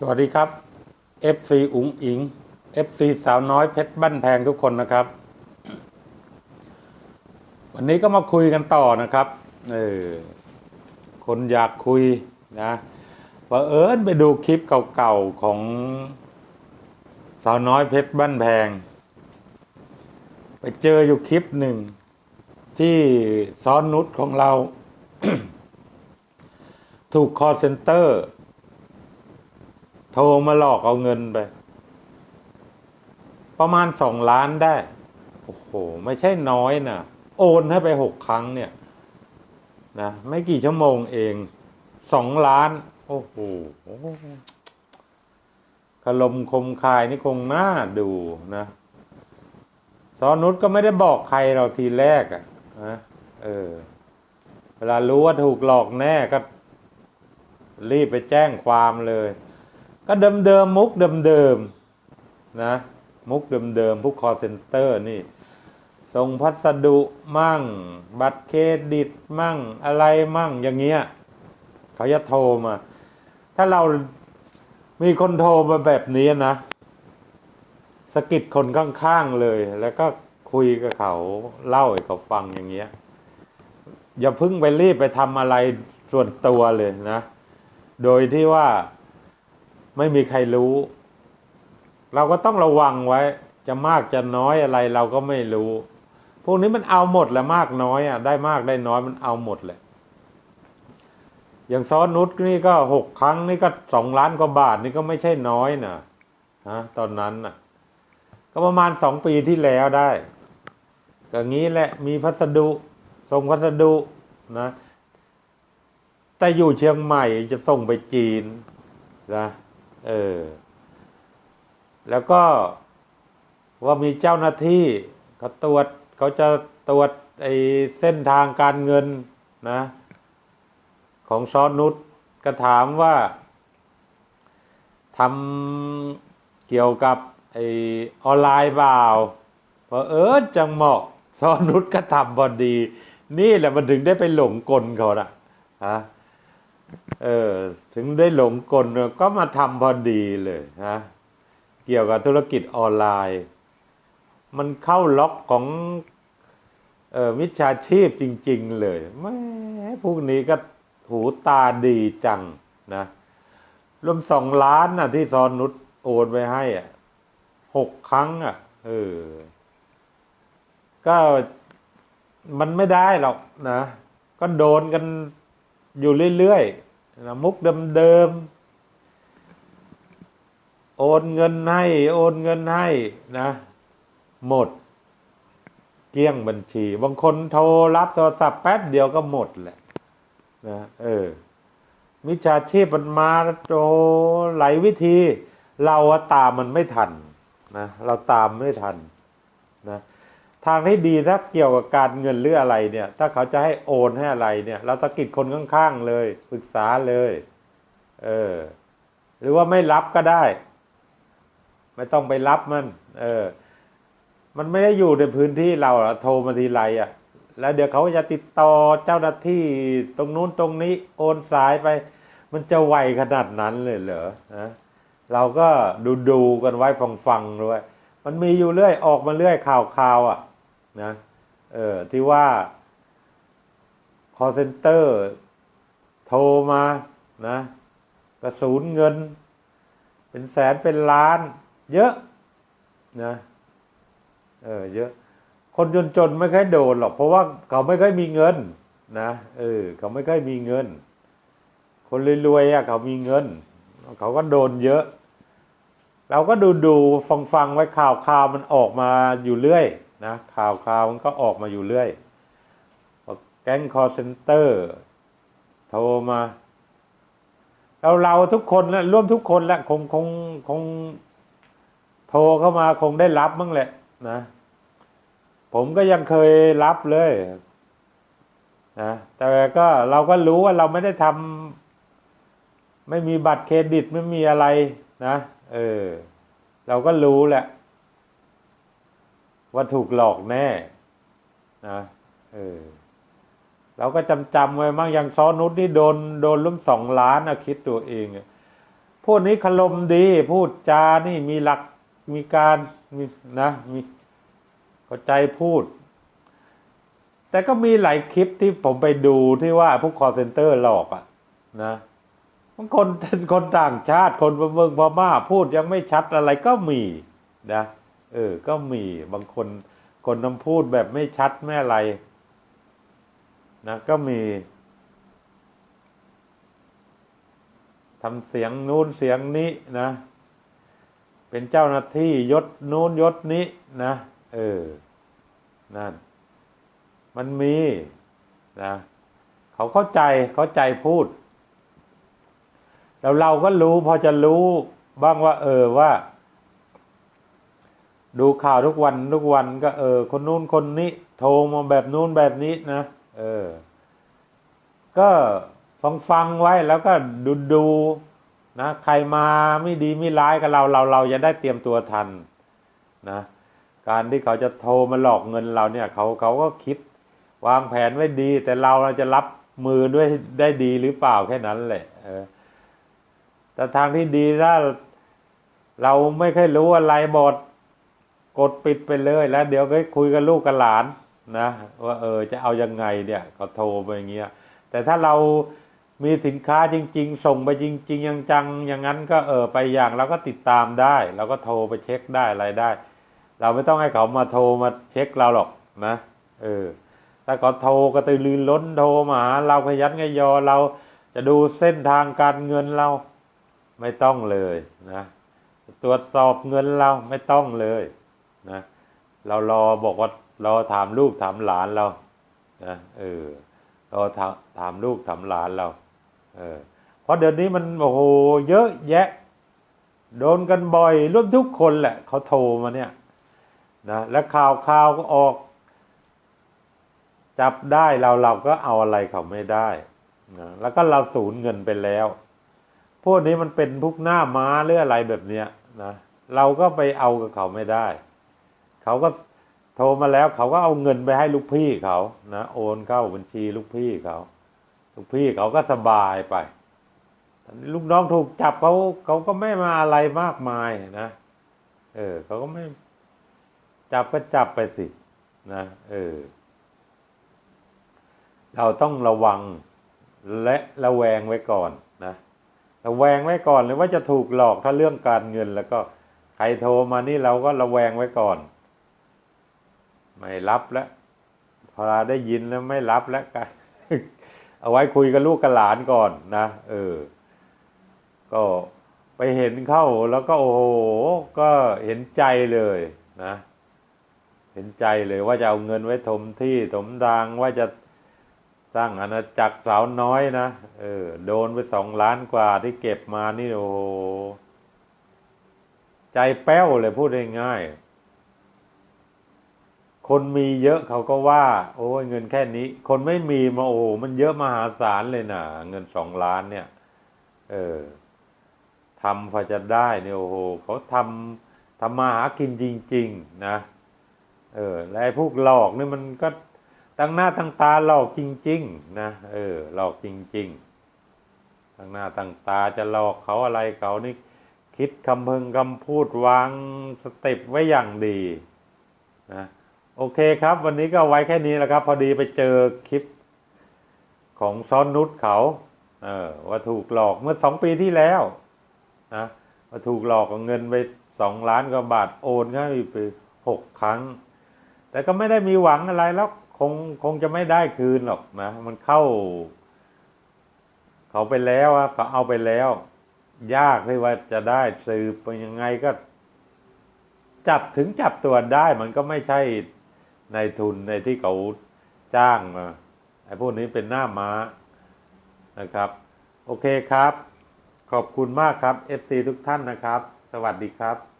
สวัสดีครับ FC อุ๋งอิง FC สาวน้อยเพชรบ้านแพงทุกคนนะครับ วันนี้ก็มาคุยกันต่อนะครับเออคนอยากคุยนะว่าเอิญไปดูคลิปเก่าๆของสาวน้อยเพชรบ้านแพง ไปเจออยู่คลิปหนึ่ง ที่ซ้อนนุชของเรา ถูกคอเซ็นเตอร์ โทรมาหลอกเอาเงินไป ประมาณสองล้านได้ โอ้โห ไม่ใช่น้อยนะโอนให้ไปหกครั้งเนี่ยนะไม่กี่ชั่วโมงเองสองล้าน โอ้โหขลมคมคายนี่คงน่าดูนะซอนุชก็ไม่ได้บอกใครเราทีแรกอะ่ะนะเออ เวลารู้ว่าถูกหลอกแน่ก็รีบไปแจ้งความเลย ก็เดิมเดิมมุกเดิมเดิมนะมุกเดิมเดิมๆพวกคอเซ็นเตอร์นี่ ส่งพัสดุมั่ง บัตรเครดิตมั่งอะไรมั่งอย่างเงี้ยเขาจะโทรมา ถ้าเรามีคนโทรมาแบบนี้นะสกิดคนข้างๆเลย แล้วก็คุยกับเขาเล่าให้เขาฟังอย่างเงี้ย อย่าพึ่งไปรีบไปทำอะไรส่วนตัวเลยนะ โดยที่ว่า ไม่มีใครรู้ เราก็ต้องระวังไว้ จะมากจะน้อยอะไรเราก็ไม่รู้ พวกนี้มันเอาหมดแหละมากน้อยอะได้มากได้น้อยมันเอาหมดแหละอย่างซ้อนนุชนี่ก็หกครั้งนี่ก็สองล้านกว่าบาทนี่ก็ไม่ใช่น้อยนะฮะตอนนั้นน่ะ ก็ประมาณสองปีที่แล้วได้ก็งี้แหละมีพัสดุส่งพัสดุนะแต่อยู่เชียงใหม่จะส่งไปจีนนะ เออ แล้วก็ว่ามีเจ้าหน้าที่เขาตรวจเขาจะตรวจไอ้เส้นทางการเงินนะ ของซอนุชก็ถามว่าทำเกี่ยวกับไอ้ออนไลน์เปล่าเพอเออจังเหมาะซอนุชก็ทำพอดี นี่แหละมันถึงได้ไปหลงกลเขานะฮะ เออ ถึงได้หลงกลก็มาทำพอดีเลยฮะเกี่ยวกับธุรกิจออนไลน์ มันเข้าล็อกของเออมิจฉาชีพจริง ๆ เลยแม่พวกนี้ก็หูตาดีจังนะ รวมสองล้านน่ะ ที่ซอนนุชโอนไปให้อะหกครั้ง อะ เออ ก็มันไม่ได้หรอกนะ ก็โดนกัน อยู่เรื่อยๆนะมุกเดิมๆ โอนเงินให้ โอนเงินให้นะ หมด เกลี้ยงบัญชี บางคนโทรรับโทรศัพท์แป๊บเดียวก็หมดแหละนะเออมิจฉาชีพมันมาโอ้หลายวิธี เราตามมันไม่ทันนะเราตามไม่ทันนะ ทางที่ดีถ้าเกี่ยวกับการเงินหรืออะไรเนี่ย ถ้าเขาจะให้โอนให้อะไรเนี่ย เราตะกิดคนข้างๆเลยปรึกษาเลย เออ หรือว่าไม่รับก็ได้ ไม่ต้องไปรับมัน เออ มันไม่ได้อยู่ในพื้นที่เราโทรมาทีไรอะแล้วเดี๋ยวเขาจะติดต่อเจ้าหน้าที่ตรงนู้นตรงนี้ โอนสายไป มันจะไวขนาดนั้นเลยเหรอนะเราก็ดูดูๆกันไว้ฟังฟังๆด้วยมันมีอยู่เรื่อยออกมาเรื่อยข่าวข่าวๆอะ นะเออที่ว่า call center โทรมานะกระสูนเงิน เป็นแสนเป็นล้าน เยอะนะเออเยอะ คนจนๆไม่ค่อยโดนหรอก เพราะว่าเขาไม่ค่อยมีเงินนะเออเขาไม่ค่อยมีเงิน คนรวยๆอะเขามีเงิน เขาก็โดนเยอะ เราก็ดูดูฟังฟังๆไว้ข่าวข่าวมันออกมาอยู่เรื่อย นะข่าวข่าวมันก็ออกมาอยู่เรื่อยบอกแก๊งคอร์เซนเตอร์โทรมาเราเราทุกคนนะร่วมทุกคนแหละคงคงคงโทรเข้ามาคงได้รับมั้งแหละนะ ผมก็ยังเคยรับเลยนะแต่ก็เราก็รู้ว่าเราไม่ได้ทำไม่มีบัตรเครดิตไม่มีอะไรนะ เออ เราก็รู้แหละ ว่าถูกหลอกแน่นะเออเราก็จำจำไว้มั่งอย่างซอนุชนี่โดนโดนลุ่มสองล้านนะคิดตัวเองพวกนี้คารมดี พูดจานี่มีหลักมีการมีนะมีเข้าใจพูด แต่ก็มีหลายคลิปที่ผมไปดูที่ว่าพวกคอเซนเตอร์หลอกอะนะบางคนคนต่างชาติคนเมืองพม่าพูดยังไม่ชัดอะไรก็มีนะ เออ ก็มีบางคนคนน้ำพูดแบบไม่ชัดไม่อะไรนะก็มีทำเสียงนู้นเสียงนี้นะ เป็นเจ้าหน้าที่ยศนู้นยศนี้นะ เออ นั่น มันมีนะเขาเข้าใจเข้าใจพูด แล้วเราก็รู้พอจะรู้บ้างว่า เออว่า ดูข่าวทุกวันทุกวันก็เออ คนนู้นคนนี้ โทรมาแบบนู้นแบบนี้นะ เออ ก็ฟังฟังไว้แล้วก็ดูดูนะใครมาไม่ดีไม่ร้ายกับเราเราเราจะได้เตรียมตัวทันนะ การที่เขาจะโทรมาหลอกเงินเราเนี่ยเขาเขาก็คิด วางแผนไว้ดี แต่เราเราจะรับมือด้วยได้ดีหรือเปล่าแค่นั้นแหละเออแต่ทางที่ดีถ้าเราไม่เคยรู้อะไรหมด กดปิดไปเลยแล้ว เดี๋ยวก็คุยกับลูกกับหลานนะว่าเออจะเอายังไงเนี่ยเขาโทรไปอย่างเงี้ยแต่ถ้าเรามีสินค้าจริง ๆ ส่งไปจริงๆยังจังอย่างนั้นก็เออไปอย่างเราก็ติดตามได้เราก็โทรไปเช็คได้อะไรได้ เราไม่ต้องให้เขามาโทรมาเช็คเราหรอกนะเออถ้าเขาโทรกระตือรือร้นโทรมาหาเราขยันขยอเราจะดูเส้นทางการเงินเราไม่ต้องเลยนะตรวจสอบเงินเราไม่ต้องเลย นะเรารอบอกว่าเรอถามลูกถามหลานเรานะเออเรอถามถามลูกถามหลานเราเออเพราะเดี๋ยวนี้มันโอ้โหเยอะแยะ โดนกันบ่อยร่วมทุกคนแหละเขาโทรมาเนี่ยนะแล้วข่าวข่าวก็ออก จับได้เราเราก็เอาอะไรเขาไม่ได้นะแล้วก็เราสูญเงินไปแล้ว พวกนี้มันเป็นพวกหน้าม้าหรืออะไรแบบเนี้ยนะเราก็ไปเอากับเขาไม่ได้ เขาก็โทรมาแล้วเขาก็เอาเงินไปให้ลูกพี่เขานะโอนเข้าบัญชีลูกพี่เขา ลูกพี่เขาก็สบายไปลูกน้องถูกจับเขาเขาก็ไม่มาอะไรมากมายนะเออเขาก็ไม่จับก็จับไปสินะเออ เราต้องระวังและระแวงไว้ก่อนนะระแวงไว้ก่อนเลยว่าจะถูกหลอกถ้าเรื่องการเงินแล้วก็ใครโทรมานี่เราก็ระแวงไว้ก่อน ไม่รับแล้วพอได้ยินแล้วไม่รับแล้วกันเอาไว้คุยกับลูกกับหลานก่อนนะเออ ก็ไปเห็นเข้าแล้วก็โอ้โหก็เห็นใจเลยนะ เห็นใจเลยว่าจะเอาเงินไว้ถมที่ถมทางว่าจะสร้างอาณาจักรสาวน้อยนะเออ โดนไปสองล้านกว่าที่เก็บมานี่โอ้โห ใจแป้วเลยพูดง่ายๆ คนมีเยอะเขาก็ว่า โอ้ยเงินแค่นี้ คนไม่มีมาโอ้มันเยอะมหาศาลเลยนะเงินสองล้านเนี่ย เออทำพอจะได้เนี่ยโอ้โหเขาทำทำมาหากินจริง ๆ นะเออและไอ้พวกหลอกนี่มันก็ตั้งหน้าตั้งตาหลอกจริง ๆ นะเออหลอกจริง ๆ ตั้งหน้าตั้งตาจะหลอกเขาอะไรเขานี่คิดคำเพึงคำพูดวางสเต็ปไว้อย่างดี นะ โอเคครับ วันนี้ก็ไว้แค่นี้แหละครับ พอดีไปเจอคลิปของซ้อนนุชเขาเออว่าถูกหลอกเมื่อสองปีที่แล้วนะว่าถูกหลอกเอาเงินไปสองล้านกว่าบาทโอนเข้าไปหกครั้ง แต่ก็ไม่ได้มีหวังอะไรแล้วคงคงจะไม่ได้คืนหรอกนะ มันเข้า เขาไปแล้วอะเขาเอาไปแล้ว ยากที่ว่าจะได้สืบไปยังไงก็ จับถึงจับตัวได้มันก็ไม่ใช่ ในทุนในที่เขาจ้างมาไอ้พวกนี้เป็นหน้าม้านะครับ โอเคครับ ขอบคุณมากครับ FC ทุกท่านนะครับ สวัสดีครับ